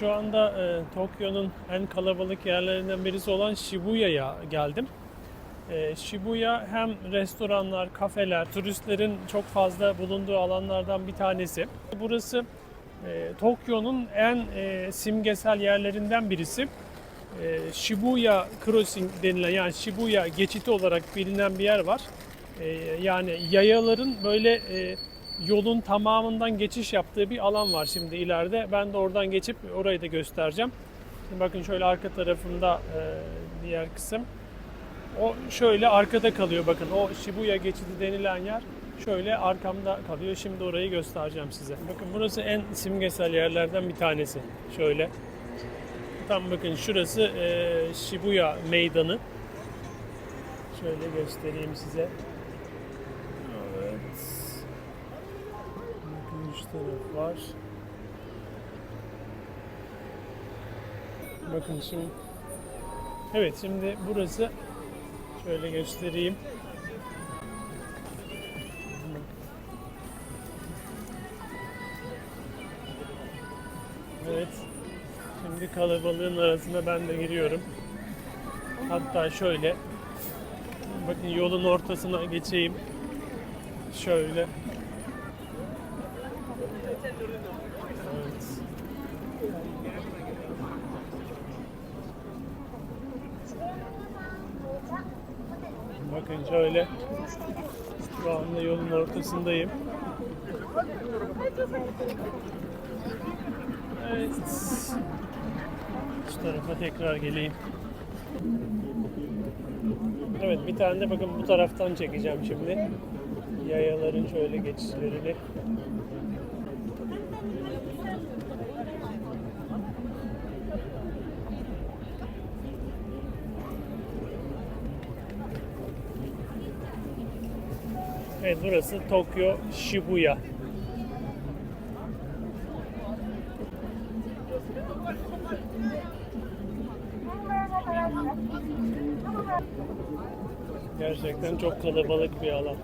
şu anda e, Tokyo'nun en kalabalık yerlerinden birisi olan Shibuya'ya geldim. E, Shibuya hem restoranlar, kafeler, turistlerin çok fazla bulunduğu alanlardan bir tanesi. Burası e, Tokyo'nun en e, simgesel yerlerinden birisi. E, Shibuya Crossing denilen yani Shibuya geçiti olarak bilinen bir yer var. E, yani yayaların böyle e, yolun tamamından geçiş yaptığı bir alan var şimdi ileride. Ben de oradan geçip orayı da göstereceğim. Şimdi bakın şöyle arka tarafında e, diğer kısım. O şöyle arkada kalıyor bakın. O Shibuya geçidi denilen yer şöyle arkamda kalıyor. Şimdi orayı göstereceğim size. Bakın burası en simgesel yerlerden bir tanesi. Şöyle. Tam bakın şurası e, Shibuya meydanı. Şöyle göstereyim size. Evet. Bakın üç taraf var. Bakın şimdi. Evet şimdi burası şöyle göstereyim. Evet. Şimdi kalabalığın arasına ben de giriyorum. Hatta şöyle bakın yolun ortasına geçeyim. Şöyle. Şöyle. Şu anda yolun ortasındayım. Evet. Şu tarafa tekrar geleyim. Evet bir tane de bakın bu taraftan çekeceğim şimdi. Yayaların şöyle geçişlerini. Evet burası Tokyo Shibuya. Gerçekten çok kalabalık bir alan.